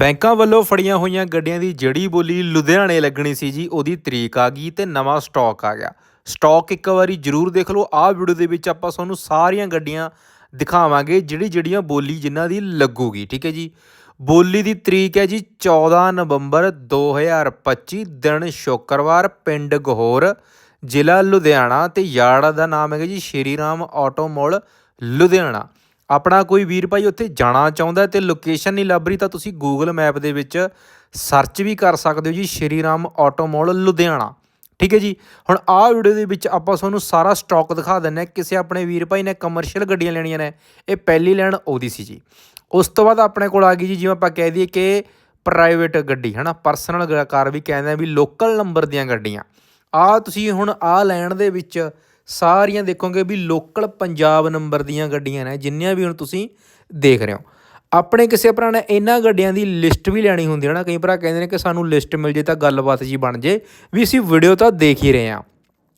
ਬੈਂਕਾਂ ਵੱਲੋਂ ਫੜੀਆਂ ਹੋਈਆਂ ਗੱਡੀਆਂ ਦੀ ਜਿਹੜੀ ਬੋਲੀ ਲੁਧਿਆਣੇ ਲੱਗਣੀ ਸੀ ਜੀ, ਉਹਦੀ ਤਰੀਕ ਆ ਗਈ ਤੇ ਨਵਾਂ ਸਟਾਕ ਆ ਗਿਆ। ਸਟਾਕ ਇੱਕ ਵਾਰੀ ਜ਼ਰੂਰ ਦੇਖ ਲਓ, ਆਹ ਵੀਡੀਓ ਦੇ ਵਿੱਚ ਆਪਾਂ ਤੁਹਾਨੂੰ ਸਾਰੀਆਂ ਗੱਡੀਆਂ ਦਿਖਾਵਾਂਗੇ ਜਿਹੜੀ ਜਿਹੜੀਆਂ ਬੋਲੀ ਜਿਨ੍ਹਾਂ ਦੀ ਲੱਗੂਗੀ, ਠੀਕ ਹੈ ਜੀ? ਬੋਲੀ ਦੀ ਤਰੀਕ ਹੈ ਜੀ 14 ਨਵੰਬਰ 2025 ਦਿਨ ਸ਼ੁੱਕਰਵਾਰ, ਪਿੰਡ ਗਹੋਰ, ਜ਼ਿਲ੍ਹਾ ਲੁਧਿਆਣਾ ਤੇ ਯਾਰਡ ਦਾ ਨਾਮ ਹੈਗਾ ਜੀ, ਸ਼੍ਰੀ ਰਾਮ ਆਟੋ ਮਾਲ ਲੁਧਿਆਣਾ। ਆਪਣਾ ਕੋਈ ਵੀਰ ਭਾਈ ਉੱਥੇ ਜਾਣਾ ਚਾਹੁੰਦਾ ਹੈ ਤੇ ਲੋਕੇਸ਼ਨ ਨਹੀਂ ਲੱਭ ਰਹੀ, ਤਾਂ ਤੁਸੀਂ ਗੂਗਲ ਮੈਪ ਦੇ ਵਿੱਚ ਸਰਚ ਵੀ ਕਰ ਸਕਦੇ ਹੋ ਜੀ, ਸ਼੍ਰੀ ਰਾਮ ਆਟੋ ਲੁਧਿਆਣਾ। ਠੀਕ ਹੈ ਜੀ? ਹੁਣ ਆਹ ਵੀਡੀਓ ਦੇ ਵਿੱਚ ਆਪਾਂ ਤੁਹਾਨੂੰ ਸਾਰਾ ਸਟਾਕ ਦਿਖਾ ਦਿੰਨੇ ਹਾਂ, ਕਿਸੇ ਆਪਣੇ ਵੀਰ ਭਾਈ ਨੇ ਕਮਰਸ਼ੀਅਲ ਗੱਡੀਆਂ ਲੈਣੀਆਂ ਨੇ, ਇਹ ਪਹਿਲੀ ਲੈਣ ਉਹਦੀ ਸੀ ਜੀ। ਉਸ ਤੋਂ ਬਾਅਦ ਆਪਣੇ ਕੋਲ ਆ ਗਈ ਜੀ, ਜਿਵੇਂ ਆਪਾਂ ਕਹਿ ਦਈਏ ਕਿ ਪ੍ਰਾਈਵੇਟ ਗੱਡੀ, ਹਨਾ ਪਰਸਨਲ ਕਾਰ ਵੀ ਕਹਿੰਦੇ ਆ ਵੀ ਲੋਕਲ ਨੰਬਰ ਦੀਆਂ ਗੱਡੀਆਂ। ਆ ਤੁਸੀਂ ਹੁਣ ਆ ਲੈਣ ਦੇ ਵਿੱਚ ਸਾਰੀਆਂ ਦੇਖੋਗੇ ਵੀ ਲੋਕਲ ਪੰਜਾਬ ਨੰਬਰ ਦੀਆਂ ਗੱਡੀਆਂ ਨੇ, ਜਿੰਨੀਆਂ ਵੀ ਹੁਣ ਤੁਸੀਂ ਦੇਖ ਰਹੇ ਹੋ। ਆਪਣੇ ਕਿਸੇ ਭਰਾ ਨੇ ਇਹਨਾਂ ਗੱਡੀਆਂ ਦੀ ਲਿਸਟ ਵੀ ਲੈਣੀ ਹੁੰਦੀ ਹੈ ਨਾ, ਕਈ ਭਰਾ ਕਹਿੰਦੇ ਨੇ ਕਿ ਸਾਨੂੰ ਲਿਸਟ ਮਿਲ ਜੇ ਤਾਂ ਗੱਲਬਾਤ ਜੀ ਬਣ ਜੇ, ਵੀ ਅਸੀਂ ਵੀਡੀਓ ਤਾਂ ਦੇਖ ਹੀ ਰਹੇ ਹਾਂ।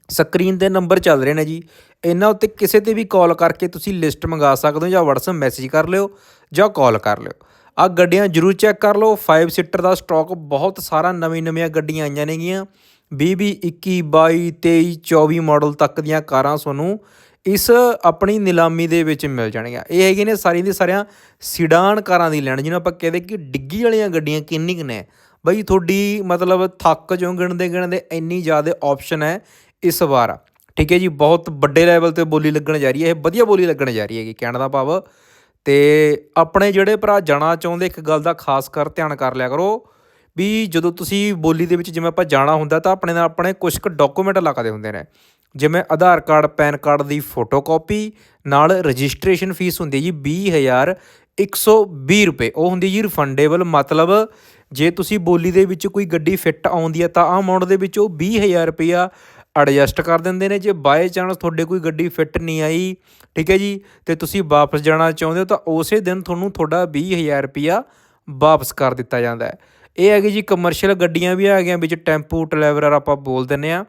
ਸਕਰੀਨ ਤੇ ਨੰਬਰ ਚੱਲ ਰਹੇ ਨੇ ਜੀ। ਇਹਨਾਂ ਉੱਤੇ ਕਿਸੇ ਤੇ ਵੀ ਕਾਲ ਕਰਕੇ ਤੁਸੀਂ ਲਿਸਟ ਮੰਗਾ ਸਕਦੇ ਹੋ ਜਾਂ WhatsApp ਮੈਸੇਜ ਕਰ ਲਿਓ ਜਾਂ ਕਾਲ ਕਰ ਲਿਓ। ਆ ਗੱਡੀਆਂ ਜਰੂਰ ਚੈੱਕ ਕਰ ਲਓ। 5 ਸੀਟਰ ਦਾ ਸਟਾਕ ਬਹੁਤ ਸਾਰਾ ਨਵੀਂ ਨਵੀਆਂ ਗੱਡੀਆਂ ਆਈਆਂ ਨੇਗੀਆਂ। 20 21 22 23 24 ਮਾਡਲ ਤੱਕ ਦੀਆਂ ਕਾਰਾਂ ਤੁਹਾਨੂੰ ਇਸ ਆਪਣੀ ਨਿਲਾਮੀ ਦੇ ਵਿੱਚ ਮਿਲ ਜਾਣਗੀਆਂ। ਇਹ ਹੈਗੇ ਨੇ ਸਾਰੀਆਂ ਦੀ ਸਾਰਿਆਂ ਸਿਡਾਨ ਕਾਰਾਂ ਦੀ ਲੈਣ, ਜਿਹਨੂੰ ਆਪਾਂ ਕਹਿੰਦੇ ਕਿ ਡਿੱਗੀ ਵਾਲੀਆਂ ਗੱਡੀਆਂ ਕਿੰਨੀ ਕੁ ਨੇ। ਬਈ ਤੁਹਾਡੀ ਮਤਲਬ ਥੱਕ ਜੋ ਗਿਣਦੇ ਗਿਣਦੇ ਇੰਨੀ ਜ਼ਿਆਦਾ ਆਪਸ਼ਨ ਹੈ ਇਸ ਵਾਰ। ਠੀਕ ਹੈ ਜੀ, ਬਹੁਤ ਵੱਡੇ ਲੈਵਲ ਤੇ ਬੋਲੀ ਲੱਗਣ ਜਾ ਰਹੀ ਹੈ, ਇਹ ਵਧੀਆ ਬੋਲੀ ਲੱਗਣ ਜਾ ਰਹੀ ਹੈਗੀ, ਕਹਿਣ ਦਾ ਭਾਵ। ਤੇ ਆਪਣੇ ਜਿਹੜੇ ਭਰਾ ਜਾਣਾ ਚਾਹੁੰਦੇ, ਇੱਕ ਗੱਲ ਦਾ ਖਾਸ ਕਰ ਧਿਆਨ ਕਰ ਲਿਆ ਕਰੋ ਵੀ ਜਦੋਂ ਤੁਸੀਂ ਬੋਲੀ ਦੇ ਵਿੱਚ ਜਿਵੇਂ ਆਪਾਂ ਜਾਣਾ ਹੁੰਦਾ ਤਾਂ ਆਪਣੇ ਨਾਲ ਆਪਣੇ ਕੁਝ ਕੁ ਡਾਕੂਮੈਂਟ ਲੱਗਦੇ ਹੁੰਦੇ ਨੇ। ਜਿਵੇਂ ਆਧਾਰ ਕਾਰਡ, ਪੈਨ ਕਾਰਡ ਦੀ ਫੋਟੋਕਾਪੀ ਨਾਲ ਰਜਿਸਟ੍ਰੇਸ਼ਨ ਫੀਸ ਹੁੰਦੀ ਹੈ ਜੀ 20120 ਰੁਪਏ। ਉਹ ਹੁੰਦੀ ਜੀ ਰਿਫੰਡੇਬਲ ਮਤਲਬ ਜੇ ਤੁਸੀਂ ਬੋਲੀ ਦੇ ਵਿੱਚ ਕੋਈ ਗੱਡੀ ਫਿੱਟ ਆਉਂਦੀ ਹੈ ਤਾਂ ਆ ਅਮਾਉਂਟ ਦੇ ਵਿੱਚ ਉਹ 20000 ਰੁਪਇਆ ਐਡਜਸਟ ਕਰ ਦਿੰਦੇ ਨੇ। ਜੇ ਬਾਏ ਚਾਂਸ ਤੁਹਾਡੇ ਕੋਈ ਗੱਡੀ ਫਿੱਟ ਨਹੀਂ ਆਈ, ਠੀਕ ਹੈ ਜੀ, ਤੇ ਤੁਸੀਂ ਵਾਪਸ ਜਾਣਾ ਚਾਹੁੰਦੇ ਹੋ ਤਾਂ ਉਸੇ ਦਿਨ ਤੁਹਾਨੂੰ ਤੁਹਾਡਾ 20000 ਰੁਪਇਆ ਵਾਪਸ ਕਰ ਦਿੱਤਾ ਜਾਂਦਾ ਹੈ। ਇਹ ਹੈਗੀ ਜੀ ਕਮਰਸ਼ੀਅਲ ਗੱਡੀਆਂ ਵੀ ਹੈਗੀਆਂ ਵਿੱਚ ਟੈਂਪੂ, ਟਰੈਵਲਰ ਆਪਾਂ ਬੋਲ ਦਿੰਨੇ ਆ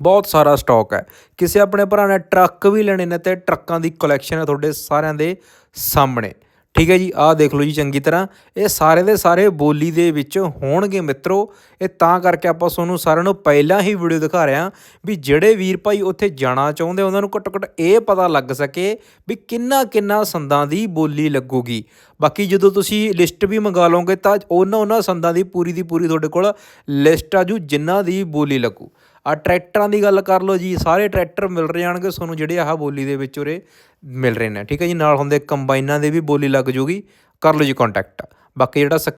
ਬਹੁਤ ਸਾਰਾ ਸਟਾਕ ਹੈ। ਕਿਸੇ ਆਪਣੇ ਭਰਾ ਨੇ ਟਰੱਕ ਵੀ ਲੈਣੇ ਨੇ ਤੇ ਟਰੱਕਾਂ ਦੀ ਕਲੈਕਸ਼ਨ ਹੈ ਤੁਹਾਡੇ ਸਾਰਿਆਂ ਦੇ ਸਾਹਮਣੇ। ਠੀਕ ਹੈ ਜੀ, ਆਹ ਦੇਖ ਲਓ ਜੀ ਚੰਗੀ ਤਰ੍ਹਾਂ। ਇਹ ਸਾਰੇ ਦੇ ਸਾਰੇ ਬੋਲੀ ਦੇ ਵਿੱਚ ਹੋਣਗੇ ਮਿੱਤਰੋ। ਇਹ ਤਾਂ ਕਰਕੇ ਆਪਾਂ ਤੁਹਾਨੂੰ ਸਾਰਿਆਂ ਨੂੰ ਪਹਿਲਾਂ ਹੀ ਵੀਡੀਓ ਦਿਖਾ ਰਹੇ ਹਾਂ ਵੀ ਜਿਹੜੇ ਵੀਰ ਭਾਈ ਉੱਥੇ ਜਾਣਾ ਚਾਹੁੰਦੇ, ਉਹਨਾਂ ਨੂੰ ਘੱਟੋ ਘੱਟ ਇਹ ਪਤਾ ਲੱਗ ਸਕੇ ਵੀ ਕਿੰਨਾ ਕਿੰਨਾ ਸੰਦਾਂ ਦੀ ਬੋਲੀ ਲੱਗੂਗੀ। ਬਾਕੀ ਜਦੋਂ ਤੁਸੀਂ ਲਿਸਟ ਵੀ ਮੰਗਾ ਲਓਗੇ ਤਾਂ ਉਹਨਾਂ ਉਹਨਾਂ ਸੰਦਾਂ ਦੀ ਪੂਰੀ ਦੀ ਪੂਰੀ ਤੁਹਾਡੇ ਕੋਲ ਲਿਸਟ ਆ ਜੂ ਜਿਨ੍ਹਾਂ ਦੀ ਬੋਲੀ ਲੱਗੂ। ਆ ਟਰੈਕਟਰਾਂ ਦੀ ਗੱਲ ਕਰ ਲਓ ਜੀ, ਸਾਰੇ ਟਰੈਕਟਰ ਮਿਲ ਰਹੇ ਜਾਣਗੇ, ਤੁਹਾਨੂੰ ਜਿਹੜੇ ਆਹ ਬੋਲੀ ਦੇ ਵਿੱਚ ਉਰੇ ਮਿਲ ਰਹੇ ਨੇ, ਠੀਕ ਹੈ ਜੀ? ਨਾਲ ਹੁੰਦੇ ਕੰਬਾਈਨਾਂ ਦੇ ਵੀ ਬੋਲੀ ਲੱਗ ਜੂਗੀ, ਕਰ ਲਓ ਜੀ ਕੰਟੈਕਟ ਬਾਕੀ ਜਿਹੜਾ